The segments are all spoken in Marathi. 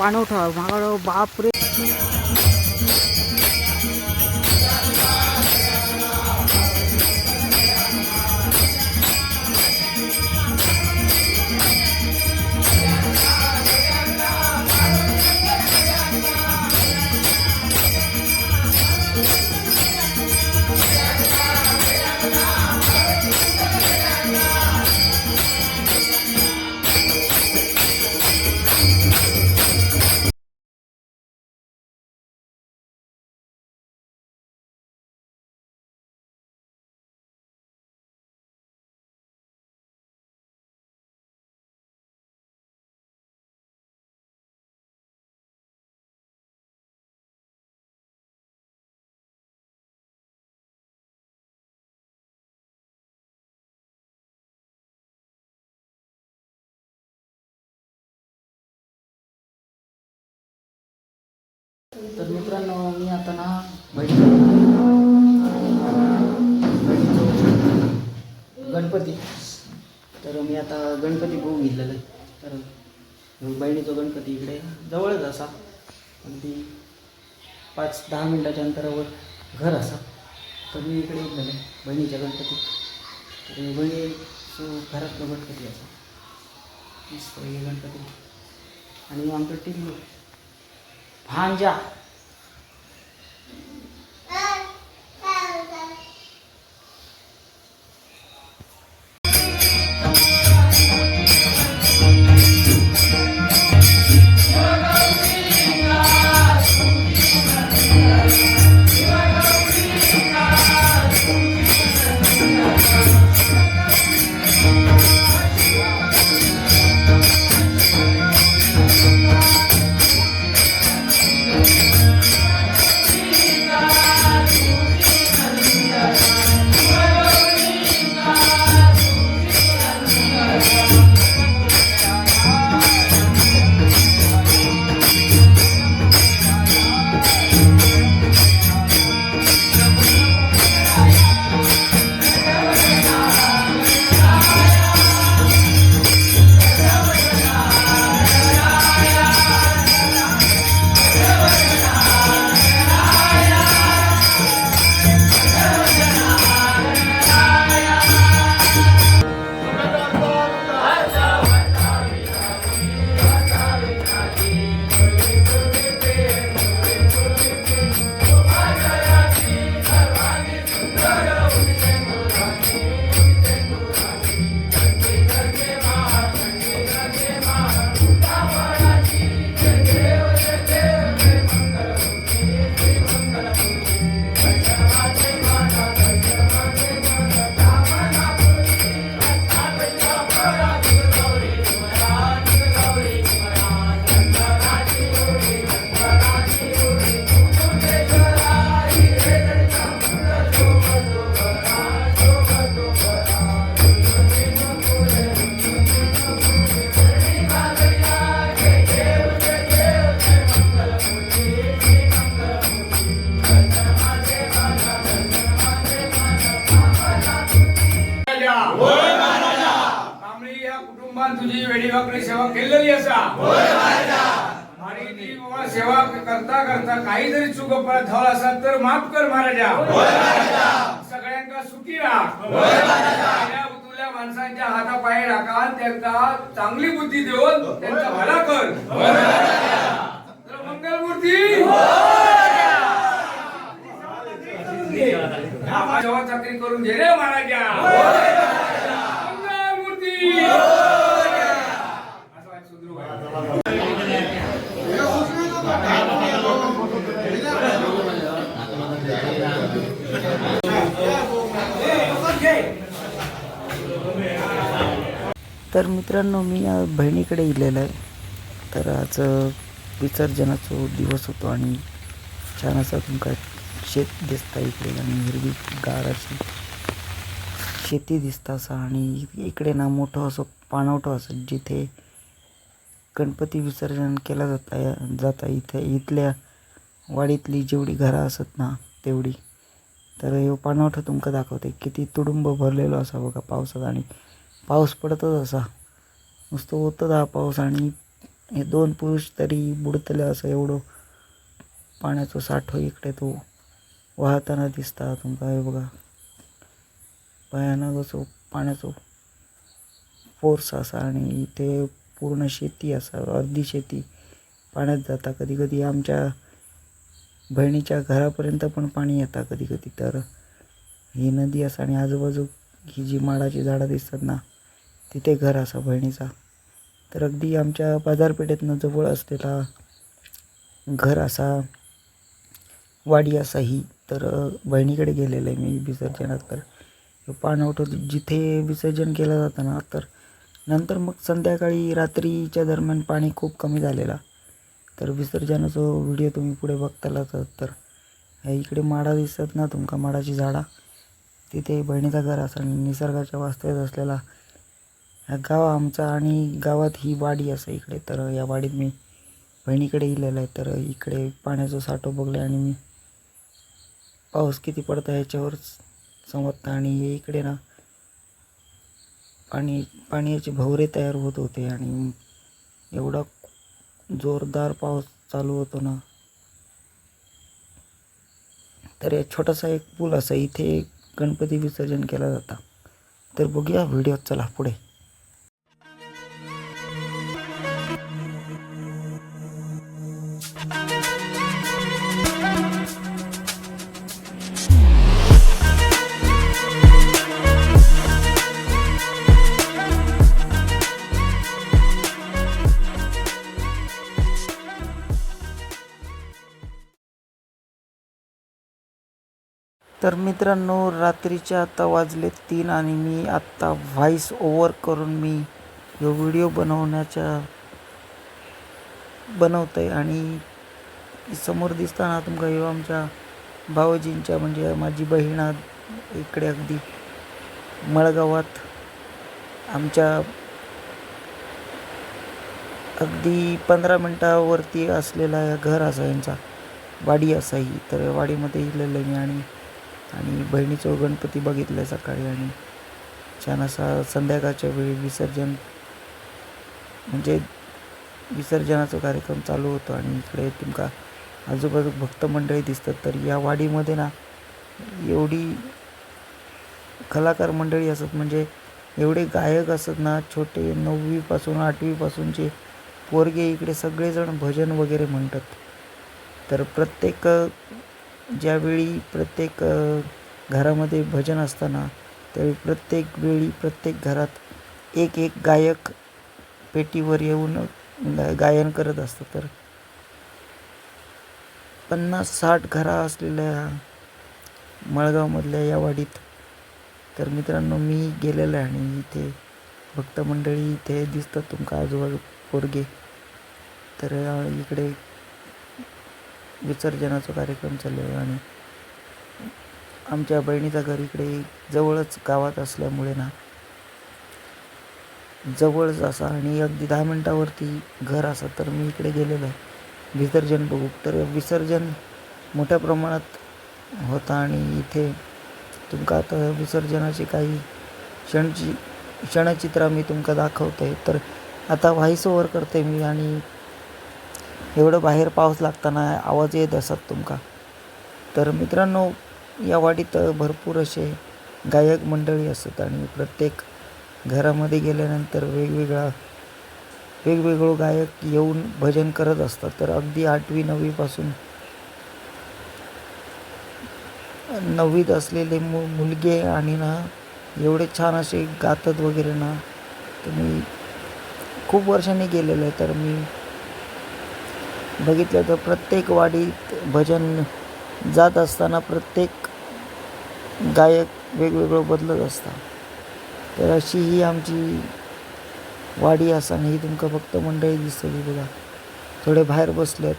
इकडे ना पाणवठा तर मित्रांनो मी आता ना बहिणीचं गणपती. तर मी आता गणपती बघू घेतलेलं आहे. तर बहिणीचा गणपती इकडे जवळच असा. अगदी पाच दहा मिनटाच्या अंतरावर घर असा. तर मी इकडे घेतलेलं आहे बहिणीच्या गणपती. तर बहिणीचं घरातलं गणपती असा. मस्त गणपती. आणि आमचं टीम भांजा आम्ही त्यांच्या माणसांच्या हातापाय राखा त्यांना चांगली बुद्धी देऊन त्यांचा भला कर. मंगलमूर्ती! सेवा चाकरी करून घे रे महाराजा! मंगलमूर्ती! तर मित्रांनो मी या बहिणीकडे इलेलं आहे. तर आज विसर्जनाचा दिवस होतो आणि छान असा तुमका शेत दिसता इकडे आणि हिरवी गार अशी शेती दिसता असा आणि इकडे ना मोठं असं पाणवठं असं जिथे गणपती विसर्जन केला जाता जाता इथे इथल्या वाडीतली जेवढी घरं असत ना तेवढी. तर हे पाणवठं तुमका दाखवते किती तुडुंब भरलेलो असा बघा पावसात आणि पाऊस पडतच असा. नुसतं होतं हा पाऊस आणि हे दोन पुरुष तरी बुडतले असं एवढं पाण्याचा साठो इकडे तो वाहताना दिसता तुमका हे बघा. भयानक असो पाण्याचो फोर्स असा आणि इथे पूर्ण शेती असा अर्धी शेती पाण्यात जाता कधी कधी आमच्या बहिणीच्या घरापर्यंत पण पाणी येतं कधी कधी. तर ही नदी असा आणि आजूबाजू ही जी माडाची झाडं दिसतात ना तिथे घर असा बहिणीचा. तर अगदी आमच्या बाजारपेठेतनं जवळ असलेला घर असा वाडी असा ही. तर बहिणीकडे गेलेलं आहे मी विसर्जनात. तर हे पाणवठं जिथे विसर्जन केलं जातं ना तर नंतर मग संध्याकाळी रात्रीच्या दरम्यान पाणी खूप कमी झालेला. तर विसर्जनाचा व्हिडिओ तुम्ही पुढे बघताला तर ह्या इकडे माडा दिसत ना तुमका माडाची झाडा. तिथे बहिणीचा घर असा आणि निसर्गाच्या वास्तव्यात असलेला हा गाव आमचा आणि गावात ही वाडी असं इकडे तर या वाडीत मी बहिणीकडे गेलेलं आहे. तर इकडे पाण्याचं साठो बघले आणि मी पाऊस किती पडता ह्याच्यावर समजतं आणि हे इकडे ना पाणी पाण्याचे भवरे तयार होत होते आणि एवढा जोरदार पाऊस चालू होतो ना. तर एक छोटासा एक पूल असा इथे गणपती विसर्जन केला जाता. तर बघूया व्हिडिओत चला पुढे. तर मित्रांनो रात्रीचे आता वाजले तीन आणि मी आत्ता व्हॉइस ओवर करून मी हे व्हिडिओ बनवण्याच्या बनवत आहे आणि समोर दिसताना तुमका ह्यो आमच्या भावजींच्या म्हणजे माझी बहीण इकडे अगदी मळगावात आमच्या अगदी पंधरा मिनटावरती असलेला घर असा यांचा. वाडी असा ही. तर या वाडीमध्ये इलेलं मी आणि आणि बहिणीचं गणपती बघितलं सकाळी आणि छान असा संध्याकाळच्या वेळी विसर्जन म्हणजे विसर्जनाचा कार्यक्रम चालू होतो आणि इकडे तुमका आजूबाजू भक्त मंडळी दिसतात. तर या वाडीमध्ये ना एवढी कलाकार मंडळी असत म्हणजे एवढे गायक असत ना छोटे नववीपासून आठवीपासूनचे पोरगे इकडे सगळेजण भजन वगैरे म्हणतात. तर प्रत्येक ज्यावेळी प्रत्येक घरामध्ये भजन असताना त्यावेळी प्रत्येक वेळी प्रत्येक घरात एक एक गायक पेटीवर येऊन गा- गायन करत असतं. तर पन्नास साठ घरा असलेल्या मळगावमधल्या या वाडीत तर मित्रांनो मी गेलेलो आहे आणि इथे भक्त मंडळी इथे दिसतात तुमका आजूबाजू पोरगे. तर इकडे विसर्जनाचा कार्यक्रम चालू आहे आणि आमच्या बहिणीचा घर इकडे जवळच गावात असल्यामुळे ना जवळच असा आणि अगदी दहा मिनटावरती घर असं. तर मी इकडे गेलेलो आहे. विसर्जन बघू. तर विसर्जन मोठ्या प्रमाणात होता आणि इथे तुमका आता विसर्जनाची काही क्षणची क्षणचित्र मी तुमका दाखवते तर आता व्हॉइस ओव्हर करते मी आणि एवढं बाहेर पाऊस लागताना आवाज येत असतात तुमका. तर मित्रांनो या वाडीत भरपूर असे गायक मंडळी असतात आणि प्रत्येक घरामध्ये गेल्यानंतर वेगवेगळा वेगवेगळं गायक येऊन भजन करत असतात. तर अगदी आठवी नववीपासून नववीत असलेले मु मुलगे आणि ना एवढे छान असे गातात वगैरे ना तर मी खूप वर्षांनी गेलेलं आहे. तर मी बघितलं तर प्रत्येक वाडीत भजन जात असताना प्रत्येक गायक वेगवेगळं बदलत असतात. तर अशी ही आमची वाडी असताना ही तुमका फक्त मंडळी दिसतली बघा. थोडे बाहेर बसलेत.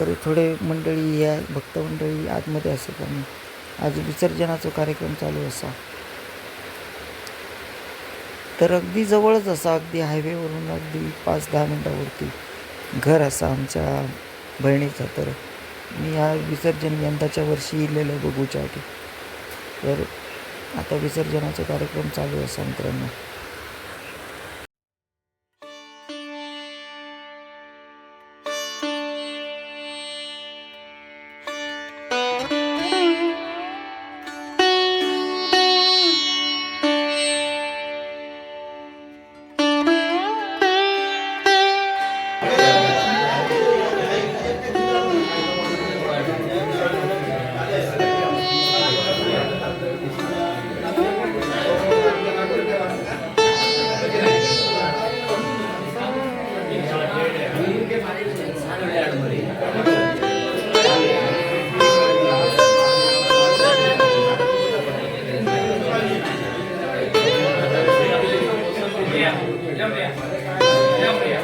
तरी थोडे मंडळी या भक्त मंडळी आतमध्ये असत आणि आज विसर्जनाचा कार्यक्रम चालू असा. तर अगदी जवळच असा अगदी हायवेवरून अगदी पाच दहा मिनटावरती. घर असा आमच्या बहिणीचा तर मी हा विसर्जन यंदाच्या वर्षी इलेलं आहे बघूच्यासाठी तर आता विसर्जनाचा कार्यक्रम चालू आहे मित्रांनो Realmente. Realmente.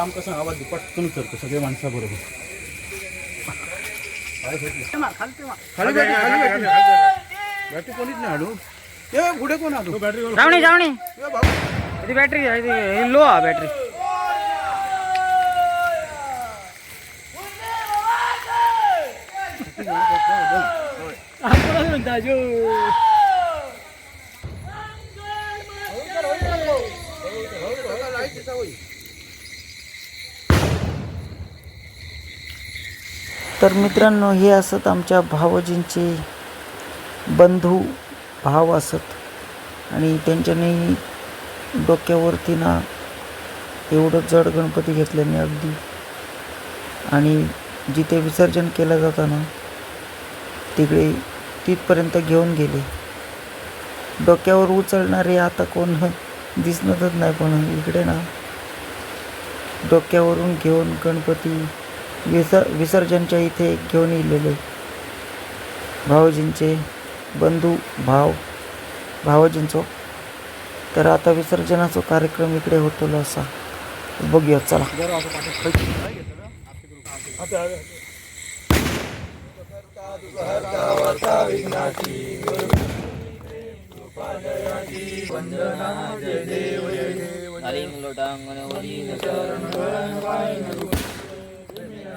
आमकां सांग आवाज दी पटकन उतरतो सगळे माणसाबरोबर. खाली बॅटरी खाली बॅटरी बॅटरी कोणीच नाही हाडू ये पुढे कोण हाडू बॅटरी जावणी ती बॅटरी लो हा बॅटरी तर मित्रांनो हे असत आमच्या भावजींचे बंधू भाव असत. आणि त्यांच्याने डोक्यावरती ना एवढं जड गणपती घेतल्याने अगदी. आणि जिथे विसर्जन केलं जाताना तिकडे तिथपर्यंत घेऊन गेले. डोक्यावर उचलणारे आता कोण दिसणारच नाही पण इकडे ना डोक्यावरून घेऊन गणपती विसर विसर्जनच्या इथे घेऊन येलेले भावजींचे बंधू भाव भावजींचो तर आता विसर्जनाचा कार्यक्रम इकडे होतो असा. बघूया चला.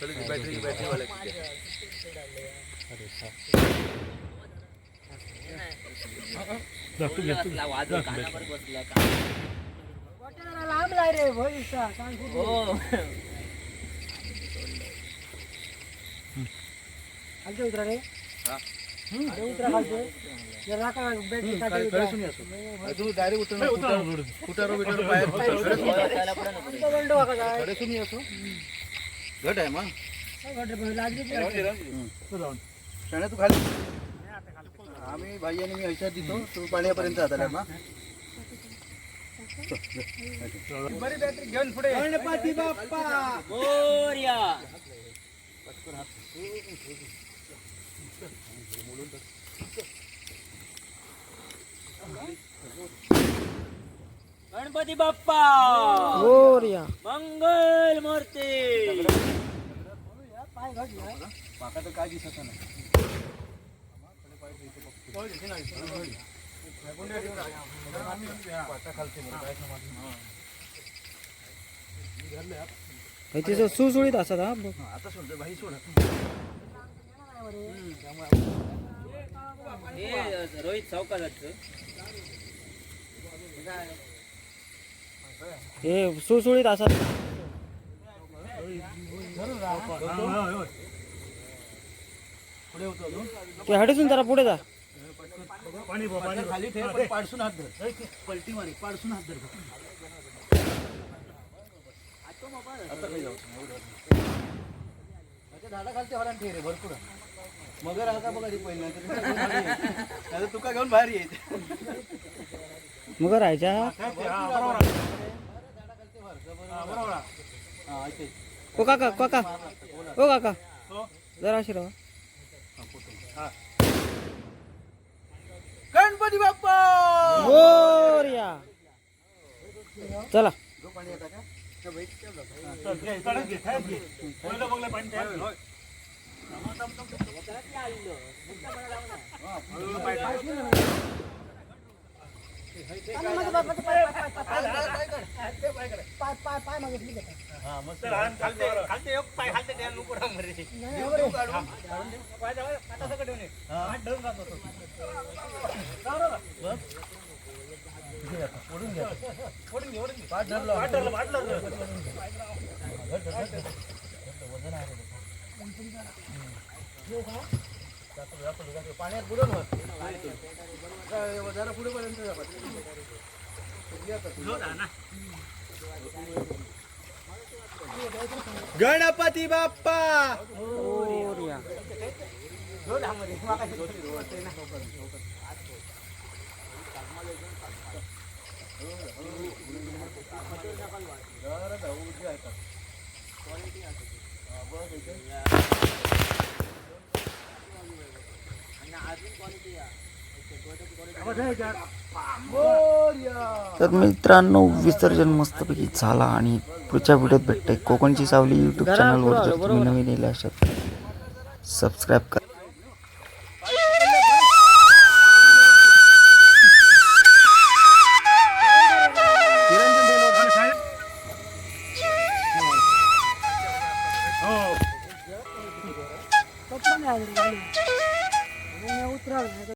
बॅटरी बॅटरी लांब लाय रे भविष्य खालचे उतरा रे अरे उतरा खालचे जर राखा बॅटरी खाली उतरा. तू डायरेक्ट उतर कुटारो बिटारो बाहेर आमचा दंड वाका जाय. खडेसून असो घट आहे मग. काय शाण्या तू खाली आम्ही भाई आणि मी ऐशात देतो. तू पाण्यापर्यंत जाता पुढे गणपती बाप्पा मोरया गणपती बाप्पा! मोरया मंगल मूर्ती! पाय घडलं माका तर काय दिसत नाही तिचं सुसुळीत असत हा. आता सोड भाई सोड हे रोहित चौकाचं हे सुळसुळीत असत ते हडीसून जरा पुढे जा. खाली ठेव पाडसून हात धर पलटी मारी पाडसून हात धर आता काही जाऊ झाडा खालते हॉरान ठेव रे भरपूर मगर आता बघा ती पहिल्या तर तुका घेऊन बाहेर येईल. मग राहायच्या हा ओ काका काका. ओ काका. जरा अशी राहा गणपती बाप्पा! मोरया चला. जो पाणी येता का पाय- पाय- पाय- मागे ठीक आहे. हा मस्त खालते आहे. पाण्यात बुडून होत जरा पुढे पर्यंत जा. गणपती बाप्पा तर मित्रांनो विसर्जन मस्तपैकी झाला आणि पुढच्या व्हिडिओत भेटतंय. कोकणची सावली यूट्यूब चॅनलवर जर तुम्ही नवीन येले असाल सबस्क्राईब करा.